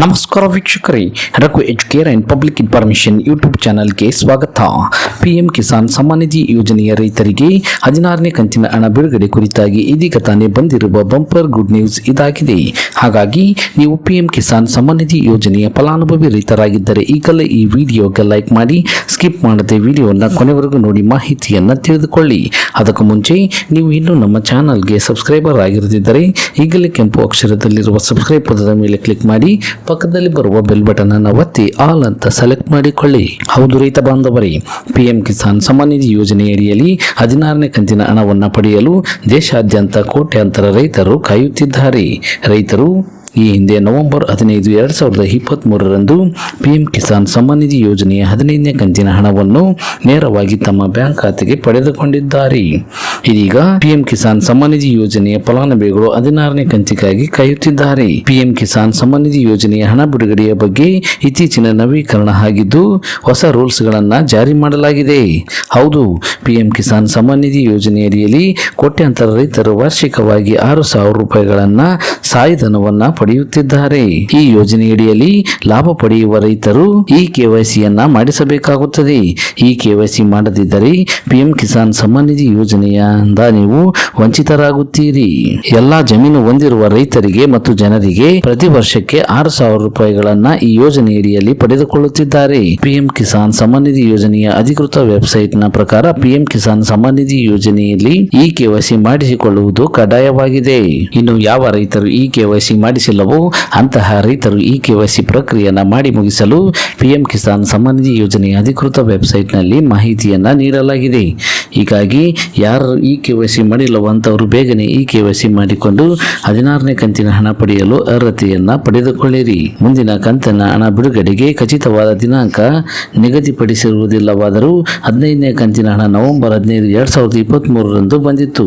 ನಮಸ್ಕಾರ ವೀಕ್ಷಕರೇ, Raghu educare and public information YouTube ಚಾನಲ್ಗೆ ಸ್ವಾಗತ. ಪಿಎಂ ಕಿಸಾನ್ ಸಮ್ಮಾನ್ ನಿಧಿ ಯೋಜನೆಯ ರೈತರಿಗೆ ಹದಿನಾರನೇ ಕಂತಿನ ಹಣ ಬಿಡುಗಡೆ ಕುರಿತಾಗಿ ಇದೀಗ ತಾನೇ ಬಂದಿರುವ ಬಂಪರ್ ಗುಡ್ ನ್ಯೂಸ್ ಇದಾಗಿದೆ. ಹಾಗಾಗಿ ನೀವು ಪಿಎಂ ಕಿಸಾನ್ ಸಮ್ಮಾನ್ ನಿಧಿ ಯೋಜನೆಯ ಫಲಾನುಭವಿ ರೈತರಾಗಿದ್ದರೆ ಈಗಲೇ ಈ ವಿಡಿಯೋಗೆ ಲೈಕ್ ಮಾಡಿ ಸ್ಕಿಪ್ ಮಾಡದೆ ವಿಡಿಯೋನ ಕೊನೆವರೆಗೂ ನೋಡಿ ಮಾಹಿತಿಯನ್ನು ತಿಳಿದುಕೊಳ್ಳಿ. ಅದಕ್ಕೂ ಮುಂಚೆ ನೀವು ಇನ್ನೂ ನಮ್ಮ ಚಾನಲ್ಗೆ ಸಬ್ಸ್ಕ್ರೈಬರ್ ಆಗಿರದಿದ್ದರೆ ಈಗಲೇ ಕೆಂಪು ಅಕ್ಷರದಲ್ಲಿರುವ ಸಬ್ಸ್ಕ್ರೈಬ್ ಪದದ ಮೇಲೆ ಕ್ಲಿಕ್ ಮಾಡಿ ಪಕ್ಕದಲ್ಲಿ ಬರುವ ಬೆಲ್ ಬಟನ್ ಅನ್ನು ಒತ್ತಿ ಆಲ್ ಅಂತ ಸೆಲೆಕ್ಟ್ ಮಾಡಿಕೊಳ್ಳಿ. ಹೌದು ರೈತ ಬಾಂಧವರೇ ಪಿಎಂ ಕಿಸಾನ್ ಸಮ್ಮಾನ್ ನಿಧಿ ಯೋಜನೆಯಡಿಯಲ್ಲಿ ಹದಿನಾರನೇ ಕಂತಿನ ಹಣವನ್ನು ಪಡೆಯಲು ದೇಶಾದ್ಯಂತ ಕೋಟ್ಯಾಂತರ ರೈತರು ಕಾಯುತ್ತಿದ್ದಾರೆ. ರೈತರು ಈ ಹಿಂದೆ ನವೆಂಬರ್ ಹದಿನೈದು, ಎರಡು ಸಾವಿರದ ಇಪ್ಪತ್ತ್ಮೂರರಂದು ಪಿಎಂ ಕಿಸಾನ್ ನಿಧಿ ಯೋಜನೆಯ ಹದಿನೈದನೇ ಕಂತಿನ ಹಣವನ್ನು ನೇರವಾಗಿ ತಮ್ಮ ಬ್ಯಾಂಕ್ ಖಾತೆಗೆ ಪಡೆದುಕೊಂಡಿದ್ದಾರೆ. ಇದೀಗ ಪಿಎಂ ಕಿಸಾನ್ ನಿಧಿ ಯೋಜನೆಯ ಫಲಾನುಭವಿಗಳು ಹದಿನಾರನೇ ಕಂತಿಗಾಗಿ ಕಾಯುತ್ತಿದ್ದಾರೆ. ಪಿಎಂ ಕಿಸಾನ್ ನಿಧಿ ಯೋಜನೆಯ ಹಣ ಬಿಡುಗಡೆಯ ಬಗ್ಗೆ ಇತ್ತೀಚಿನ ನವೀಕರಣ ಆಗಿದ್ದು, ಹೊಸ ರೂಲ್ಸ್ಗಳನ್ನು ಜಾರಿ ಮಾಡಲಾಗಿದೆ. ಹೌದು, ಪಿಎಂ ಕಿಸಾನ್ ಸಮ್ಮಾನ್ ನಿಧಿ ಯೋಜನೆಯಡಿಯಲ್ಲಿ ಕೋಟ್ಯಾಂತರ ರೈತರು ವಾರ್ಷಿಕವಾಗಿ ಆರು ಸಾವಿರ ರೂಪಾಯಿಗಳನ್ನ ಸಹಾಯಧನವನ್ನ ಪಡೆಯುತ್ತಿದ್ದಾರೆ. ಈ ಯೋಜನೆಯಡಿಯಲ್ಲಿ ಲಾಭ ಪಡೆಯುವ ರೈತರು ಈ ಕೆವೈಸಿಯನ್ನ ಮಾಡಿಸಬೇಕಾಗುತ್ತದೆ. ಈ ಕೆವೈಸಿ ಮಾಡದಿದ್ದರೆ ಪಿಎಂ ಕಿಸಾನ್ ಸಮ್ಮಾನ್ ನಿಧಿ ಯೋಜನೆಯಿಂದ ನೀವು ವಂಚಿತರಾಗುತ್ತೀರಿ. ಎಲ್ಲಾ ಜಮೀನು ಹೊಂದಿರುವ ರೈತರಿಗೆ ಮತ್ತು ಜನರಿಗೆ ಪ್ರತಿ ವರ್ಷಕ್ಕೆ ಆರು ಸಾವಿರ ರೂಪಾಯಿಗಳನ್ನ ಈ ಯೋಜನೆಯಡಿಯಲ್ಲಿ ಪಡೆದುಕೊಳ್ಳುತ್ತಿದ್ದಾರೆ. ಪಿಎಂ ಕಿಸಾನ್ ಸಮ್ಮಾನ್ ನಿಧಿ ಯೋಜನೆಯ ಅಧಿಕೃತ ವೆಬ್ಸೈಟ್ನ ಪ್ರಕಾರ ಪಿಎಂ ಕಿಸಾನ್ ಸಮ್ಮಾನ್ ನಿಧಿ ಯೋಜನೆಯಲ್ಲಿ ಈ ಕೆವೈಸಿ ಮಾಡಿಸಿಕೊಳ್ಳುವುದು ಕಡ್ಡಾಯವಾಗಿದೆ. ಇನ್ನು ಯಾವ ರೈತರು ಈ ಕೆವೈಸಿ ಮಾಡಿಸಿಲ್ಲವೋ ಅಂತಹ ರೈತರು ಈ ಕೆವೈಸಿ ಪ್ರಕ್ರಿಯೆಯನ್ನು ಮಾಡಿ ಮುಗಿಸಲು ಪಿಎಂ ಕಿಸಾನ್ ಸಮ್ಮಾನ್ ನಿಧಿ ಯೋಜನೆಯ ಅಧಿಕೃತ ವೆಬ್ಸೈಟ್ನಲ್ಲಿ ಮಾಹಿತಿಯನ್ನ ನೀಡಲಾಗಿದೆ. ಹೀಗಾಗಿ ಯಾರು ಈ ಸಿ ಮಾಡಿಲ್ಲವೋ ಅಂಥವರು ಬೇಗನೆ ಈ ಸಿ ಮಾಡಿಕೊಂಡು ಹದಿನಾರನೇ ಕಂತಿನ ಹಣ ಪಡೆಯಲು ಅರ್ಹತೆಯನ್ನು ಪಡೆದುಕೊಳ್ಳಿರಿ. ಮುಂದಿನ ಕಂತಿನ ಹಣ ಬಿಡುಗಡೆಗೆ ಖಚಿತವಾದ ದಿನಾಂಕ ನಿಗದಿಪಡಿಸಿರುವುದಿಲ್ಲವಾದರೂ ಹದಿನೈದನೇ ಕಂತಿನ ಹಣ ನವೆಂಬರ್ ಹದಿನೈದು ಎರಡು ಸಾವಿರದ ಇಪ್ಪತ್ತ್ಮೂರರಂದು ಬಂದಿತ್ತು.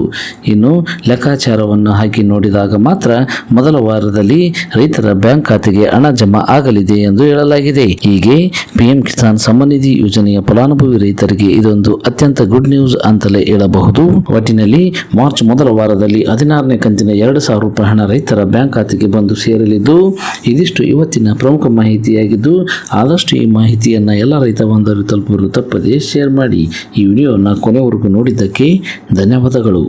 ಇನ್ನು ಲೆಕ್ಕಾಚಾರವನ್ನು ಹಾಕಿ ನೋಡಿದಾಗ ಮಾತ್ರ ಮೊದಲ ವಾರದಲ್ಲಿ ರೈತರ ಬ್ಯಾಂಕ್ ಖಾತೆಗೆ ಹಣ ಜಮಾ ಆಗಲಿದೆ ಎಂದು ಹೇಳಲಾಗಿದೆ. ಹೀಗೆ ಪಿಎಂ ಕಿಸಾನ್ ಸಮ್ಮಾನ್ ನಿಧಿ ಯೋಜನೆಯ ಫಲಾನುಭವಿ ರೈತರಿಗೆ ಇದೊಂದು ಅತ್ಯಂತ ಗುಡ್ ನ್ಯೂಸ್. ಅಂತಲೇ ಹೇಳಬಹುದು ಒಟ್ಟಿನಲ್ಲಿ ಮಾರ್ಚ್ ಮೊದಲ ವಾರದಲ್ಲಿ ಹದಿನಾರನೇ ಕಂತಿನ ಎರಡು ಸಾವಿರ ರೂಪಾಯಿ ಹಣ ರೈತರ ಬ್ಯಾಂಕ್ ಖಾತೆಗೆ ಬಂದು ಸೇರಲಿದ್ದು ಇದಿಷ್ಟು ಇವತ್ತಿನ ಪ್ರಮುಖ ಮಾಹಿತಿಯಾಗಿದ್ದು ಆದಷ್ಟು ಈ ಮಾಹಿತಿಯನ್ನು ಎಲ್ಲ ರೈತ ಬಾಂಧವರು ತಲುಪಲು ತಪ್ಪದೇ ಶೇರ್ ಮಾಡಿ ಈ ವಿಡಿಯೋನ ಕೊನೆವರೆಗೂ ನೋಡಿದ್ದಕ್ಕೆ ಧನ್ಯವಾದಗಳು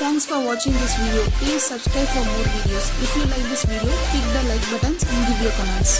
Thanks for watching this video. Please subscribe for more videos. If you like this video, click the like buttons and give your comments.